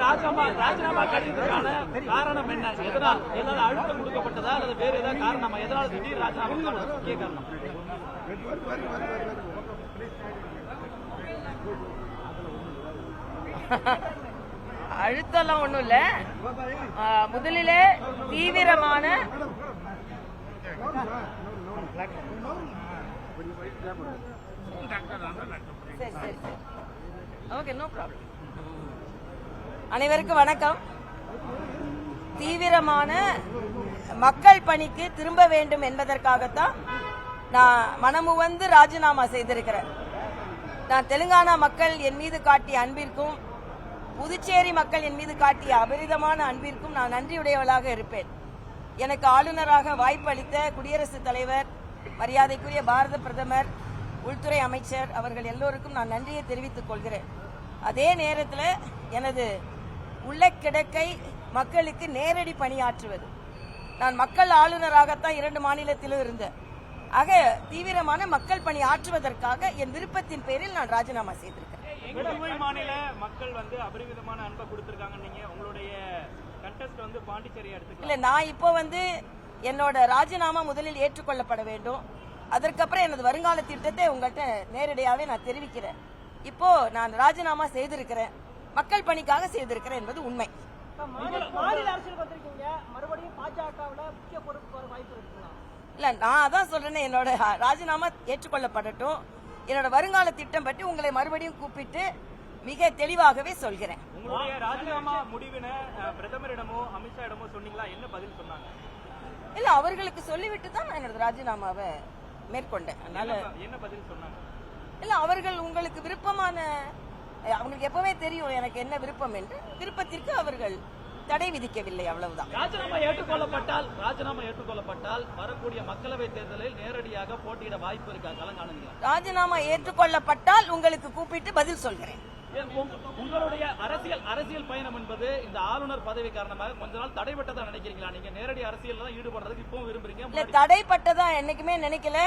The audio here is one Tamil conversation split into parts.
ராஜாமா ராஜினாமா கடிதத்துக்கான காரணம் என்ன? எதனால்? ஏதாவது அழுத்தம் கொடுக்கப்பட்டதா? அல்லது வேற ஏதாவது காரணமா? எதனால் திடீர் ராஜினாமா முக்கிய காரணம் அழுத்தம்லாம் ஒண்ணும் இல்ல. முதலிலே தீவிரமான சரி சரி சரி. ஓகே நோ ப்ராப்ளம் அனைவருக்கும் வணக்கம். தீவிரமான மக்கள் பணிக்கு திரும்ப வேண்டும் என்பதற்காகத்தான் நான் மனமுவந்து ராஜினாமா செய்திருக்கிறேன். நான் தெலுங்கானா மக்கள் என் மீது காட்டிய அன்பிற்கும் புதுச்சேரி மக்கள் என் மீது காட்டிய அபரிதமான அன்பிற்கும் நான் நன்றியுடையவளாக இருப்பேன். எனக்கு ஆளுநராக வாய்ப்பு அளித்த குடியரசுத் தலைவர் மரியாதைக்குரிய பாரத பிரதமர் உள்துறை அமைச்சர் அவர்கள் எல்லோருக்கும் நான் நன்றியை தெரிவித்துக் கொள்கிறேன். அதே நேரத்தில் எனது உள்ள கிடக்கை மக்களுக்கு நேரடி பணியாற்றுவது. நான் மக்கள் ஆளுநராகத்தான் இரண்டு மாநிலத்திலும் இருந்தேன். ஆக தீவிரமான மக்கள் பணி ஆற்றுவதற்காக என் விருப்பத்தின் பேரில் நான் ராஜினாமா செய்திருக்கிறேன் புதுவை மாநில மக்கள் வந்து அபரிமிதமான அன்பை கொடுத்திருக்காங்க நீங்க உங்களுடைய கண்டஸ்ட் வந்து பாண்டிச்சேரி இல்ல நான் இப்போ வந்து என்னோட ராஜினாமா முதலில் ஏற்றுக்கொள்ளப்பட வேண்டும். அதற்கப்புறம் எனது வருங்கால திட்டத்தை உங்கள்கிட்ட நேரடியாவே நான் தெரிவிக்கிறேன். இப்போ நான் ராஜினாமா செய்திருக்கிறேன். மக்கள் பணிக்காக செய்திருக்கிறேன் என்பது உண்மை. இப்ப மாநில மாநில அரசியலுக்கு வந்திருக்கீங்க. மறுபடியும் பாஜகவுல முக்கிய பொறுப்பு வர வாய்ப்பு இருக்குங்களா? இல்ல நான் அதான் சொல்றேனே என்னோட ராஜினாமா ஏற்றுக்கொள்ளப்படட்டும். என்னோட வருங்கால திட்டம் பற்றி உங்களை மறுபடியும் கூப்பிட்டு மிக தெளிவாகவே சொல்கிறேன். உங்களுடைய ராஜினாமா முடிவினை பிரதமரிடமோ அமித்ஷா இடமோ சொன்னீங்களா? என்ன பதில் சொன்னாங்க? இல்ல அவர்களுக்கு சொல்லிவிட்டு தான் நான் என்னோட ராஜினாமாவை மேற்கொண்டேன். அதனால என்ன பதில் சொன்னாங்க? இல்ல அவர்கள் உங்களுக்கு விருப்பமான அவங்களுக்கு எப்பவே தெரியும் எனக்கு என்ன விருப்பம் என்று. விருப்பத்திற்கு அவர்கள் தடை விதிக்கவில்லை அவ்வளவுதான். ராஜினாமா ஏற்றுக்கொள்ளப்பட்டால் ராஜினாமா ஏற்றுக்கொள்ளப்பட்டால் வரக்கூடிய மக்களவை தேர்தலில் நேரடியாக போட்டியிட வாய்ப்பு இருக்கா கலங்காணுங்களா ராஜினாமா ஏற்றுக்கொள்ளப்பட்டால் உங்களுக்கு கூப்பிட்டு பதில் சொல்கிறேன். உங்களுடைய அரசியல் அரசியல் பயணம் என்பது இந்த ஆளுநர் பதவி காரணமாக கொஞ்ச நாள் தடைபட்டதா நினைக்கிறீங்களா? நீங்க நேரடி அரசியல் தான் ஈடுபடுறதுக்கு இப்பவும் விரும்புறீங்க இல்ல தடைப்பட்டதா என்னைக்குமே நினைக்கல.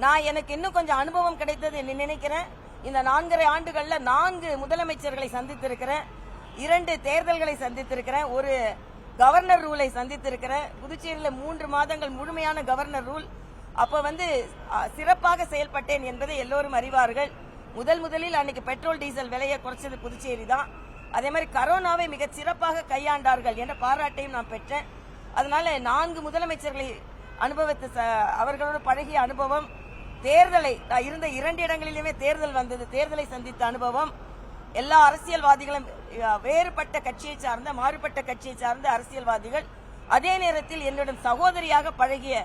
நான் எனக்கு இன்னும் கொஞ்சம் அனுபவம் கிடைத்தது நினைக்கிறேன். இந்த நான்கரை ஆண்டுகள்ல நான்கு முதலமைச்சர்களை சந்தித்திருக்கிறேன். இரண்டு தேர்தல்களை சந்தித்திருக்கிறேன். ஒரு கவர்னர் ரூலை சந்தித்திருக்கிறேன். புதுச்சேரியில மூன்று மாதங்கள் முழுமையான கவர்னர் ரூல். அப்ப வந்து சிறப்பாக செயல்பட்டேன் என்பதை எல்லோரும் அறிவார்கள். முதல் முதலில் அன்னைக்கு பெட்ரோல் டீசல் விலையை குறைச்சது புதுச்சேரி தான். அதே மாதிரி கரோனாவை மிக சிறப்பாக கையாண்டார்கள் என்ற பாராட்டையும் நான் பெற்றேன். அதனால நான்கு முதலமைச்சர்களை அனுபவத்தை ச- அவர்களோடு பழகிய அனுபவம் தேர்தலை நான் இருந்த இரண்டு இடங்களிலுமே தேர்தல் வந்தது. தேர்தலை சந்தித்த அனுபவம் எல்லா அரசியல்வாதிகளும் வேறுபட்ட கட்சியை சார்ந்த மாறுபட்ட கட்சியை சார்ந்த அரசியல்வாதிகள் அதே நேரத்தில் என்னுடன் சகோதரியாக பழகிய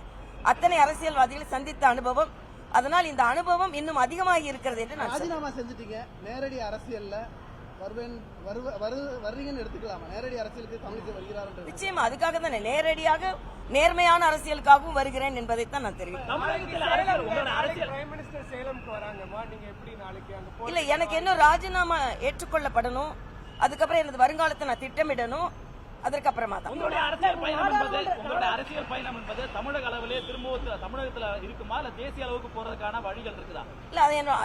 அத்தனை அரசியல்வாதிகளை சந்தித்த அனுபவம். அதனால் இந்த அனுபவம் இன்னும் அதிகமாகி இருக்கிறது என்று நான் ராஜினாமா செஞ்சுட்டீங்க. நேரடி அரசியல்ல வருவேன் வருவ வரு வர்றீங்கன்னு எடுத்துக்கலாமா? நேரடி அரசியலுக்கு தமிழிசை வருகிறார் நிச்சயமா அதுக்காக தானே நேரடியாக நேர்மையான அரசியலுக்காகவும் வருகிறேன் என்பதைத்தான் நான் தெரிவிக்கிறேன். தமிழகத்தில் அரசியல் உங்களோட அரசியல். பிரைம் மினிஸ்டர் சேலம்க்கு வராங்கம்மா. நீங்க எப்படி நாளைக்கு அங்க இல்ல எனக்கு இன்னும் ராஜினாமா ஏற்றுக்கொள்ளப்படணும். அதுக்கப்புறம் எனது வருங்காலத்தை நான் திட்டமிடணும். அதற்கப்புறமா தான் உங்களுடைய அரசியல் பயணம் என்பது உங்களுடைய அரசியல் பயணம் என்பது தமிழக அளவிலே திரும்பவும் தமிழகத்துல இருக்குமா? இல்ல தேசிய அளவுக்கு போறதுக்கான வழிகள் இருக்குதா? இல்ல அது என்ன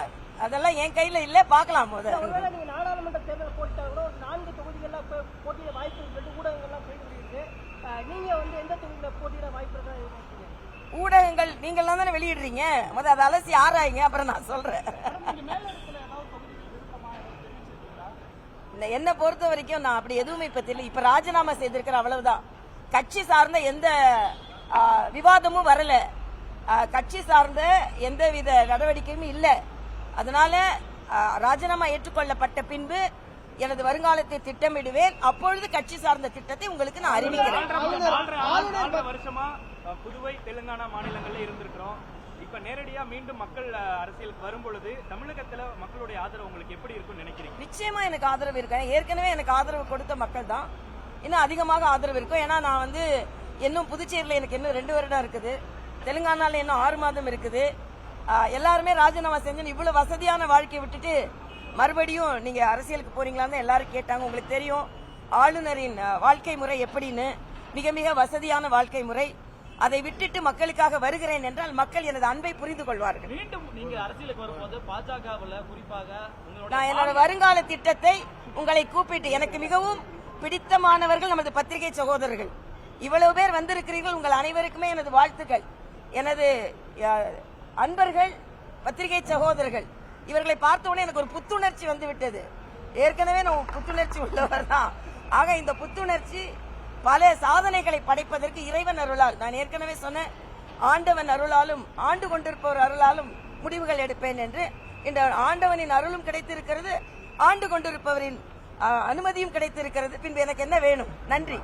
அதெல்லாம் என் கையில இல்ல பார்க்கலாம் முத ஒருவேளை நீங்க நாடாளுமன்ற தேர்தல் போட்டா கூட ஒரு நான்கு தொகுதிகள்ல போய் போட்டியிட வாய்ப்பு இருக்கு. ஊடகங்கள்லாம் போயிட்டு நீங்க வந்து எந்த தொகுதியில போட்டியிட வாய்ப்பு இருக்கா? ஊடகங்கள் நீங்கள்லாம் தானே வெளியிடுறீங்க? முத அதை அலசி ஆராய்ங்க அப்புறம் நான் சொல்றேன். என்னை பொறுத்த வரைக்கும் நான் அப்படி எதுவுமே இப்ப தெரியல. இப்ப ராஜினாமா செய்திருக்கிற அவ்வளவுதான். கட்சி சார்ந்த எந்த விவாதமும் வரல. கட்சி சார்ந்த எந்த வித நடவடிக்கையும் இல்ல. அதனால ராஜினாமா ஏற்றுக்கொள்ளப்பட்ட பின்பு எனது வருங்காலத்தை திட்டமிடுவேன். அப்பொழுது கட்சி சார்ந்த திட்டத்தை உங்களுக்கு நான் அறிவிக்கிறேன். வருஷமா புதுவை தெலுங்கானா மாநிலங்களில் இருந்திருக்கிறோம். இப்ப நேரடியா மீண்டும் மக்கள் அரசியலுக்கு வரும் பொழுது தமிழகத்துல மக்களுடைய ஆதரவு உங்களுக்கு எப்படி இருக்கும்னு நினைக்கிறீங்க? நிச்சயமா எனக்கு ஆதரவு இருக்கேன் ஏற்கனவே எனக்கு ஆதரவு கொடுத்த மக்கள் தான். இன்னும் அதிகமாக ஆதரவு இருக்கும் ஏன்னா நான் வந்து இன்னும் புதுச்சேரியில் எனக்கு இன்னும் ரெண்டு வருடம் இருக்குது. தெலுங்கானால இன்னும் ஆறு மாதம் இருக்குது. எல்லாருமே ராஜினாமா செஞ்சு இவ்வளவு வசதியான வாழ்க்கையை விட்டுட்டு மறுபடியும் நீங்க அரசியலுக்கு போறீங்களான்னு எல்லாரும் கேட்டாங்க. உங்களுக்கு தெரியும். ஆளுநரின் வாழ்க்கை முறை எப்படின்னு. மிக மிக வசதியான வாழ்க்கை முறை. அதை விட்டுட்டு மக்களுக்காக வருகிறேன் என்றால் மக்கள் எனது அன்பை புரிந்து கொள்வார்கள். மீண்டும் நீங்க அரசியலுக்கு வரும்போது பாஜகவுல குறிப்பாக உங்களோட நான் என்னோட வருங்கால திட்டத்தை உங்களை கூப்பிட்டு எனக்கு மிகவும் பிடித்தமானவர்கள் நமது பத்திரிகை சகோதரர்கள். இவ்வளவு பேர் வந்திருக்கிறீர்கள். உங்கள் அனைவருக்குமே எனது வாழ்த்துக்கள். எனது அன்பர்கள் பத்திரிகை சகோதரர்கள் இவர்களை பார்த்த உடனே எனக்கு ஒரு புத்துணர்ச்சி வந்து விட்டது ஏற்கனவே நான் புத்துணர்ச்சி உள்ளவர் தான். ஆக இந்த புத்துணர்ச்சி பல சாதனைகளை படைப்பதற்கு இறைவன் அருளால் நான் ஏற்கனவே சொன்னேன் ஆண்டவன் அருளாலும் ஆண்டு கொண்டிருப்பவர் அருளாலும் முடிவுகள் எடுப்பேன் என்று. இந்த ஆண்டவனின் அருளும் கிடைத்திருக்கிறது ஆண்டு கொண்டிருப்பவரின் அனுமதியும் கிடைத்திருக்கிறது. பின்பு எனக்கு என்ன வேணும்? நன்றி.